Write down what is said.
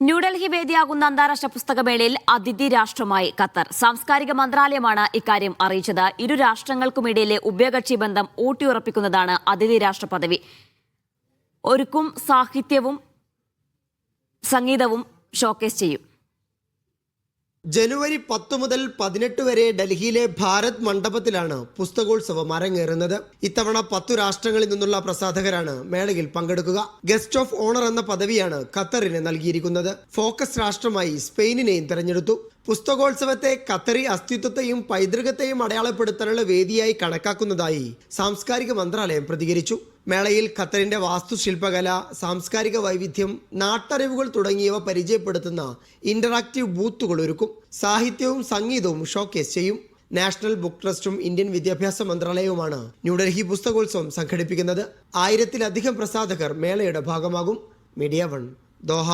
ന്യൂഡൽഹി വേദിയാകുന്ന അന്താരാഷ്ട്ര പുസ്തകമേളയിൽ അതിഥി രാഷ്ട്രമായി ഖത്തർ. സാംസ്കാരിക മന്ത്രാലയമാണ് ഇക്കാര്യം അറിയിച്ചത്. ഇരു രാഷ്ട്രങ്ങൾക്കുമിടയിലെ ഉഭയകക്ഷി ബന്ധം ഊട്ടിയുറപ്പിക്കുന്നതാണ് അതിഥി രാഷ്ട്ര പദവി. ഒരുക്കും സാഹിത്യവും സംഗീതവും ഷോക്കേസ് ചെയ്യും. ജനുവരി പത്ത് മുതൽ പതിനെട്ട് വരെ ഡൽഹിയിലെ ഭാരത് മണ്ഡപത്തിലാണ് പുസ്തകോത്സവം അരങ്ങേറുന്നത്. ഇത്തവണ പത്തു രാഷ്ട്രങ്ങളിൽ നിന്നുള്ള പ്രസാധകരാണ് മേളയിൽ പങ്കെടുക്കുക. ഗസ്റ്റ് ഓഫ് ഓണർ എന്ന പദവിയാണ് ഖത്തറിന് നൽകിയിരിക്കുന്നത്. ഫോക്കസ് രാഷ്ട്രമായി സ്പെയിനിനെയും തെരഞ്ഞെടുത്തു. പുസ്തകോത്സവത്തെ ഖത്തറി അസ്തിത്വത്തെയും പൈതൃകത്തെയും അടയാളപ്പെടുത്താനുള്ള വേദിയായി കണക്കാക്കുന്നതായി സാംസ്കാരിക മന്ത്രാലയം പ്രതികരിച്ചു. മേളയിൽ ഖത്തറിന്റെ വാസ്തുശില്പകല സാംസ്കാരിക വൈവിധ്യം നാട്ടറിവുകൾ തുടങ്ങിയവ പരിചയപ്പെടുത്തുന്ന ഇന്ററാക്റ്റീവ് ബൂത്തുകൾ ഒരുക്കും. സാഹിത്യവും സംഗീതവും ഷോക്കേസ് ചെയ്യും. നാഷണൽ ബുക്ക് ട്രസ്റ്റും ഇന്ത്യൻ വിദ്യാഭ്യാസ മന്ത്രാലയവുമാണ് ന്യൂഡൽഹി പുസ്തകോത്സവം സംഘടിപ്പിക്കുന്നത്. ആയിരത്തിലധികം പ്രസാധകർ മേളയുടെ ഭാഗമാകും. Media One Doha.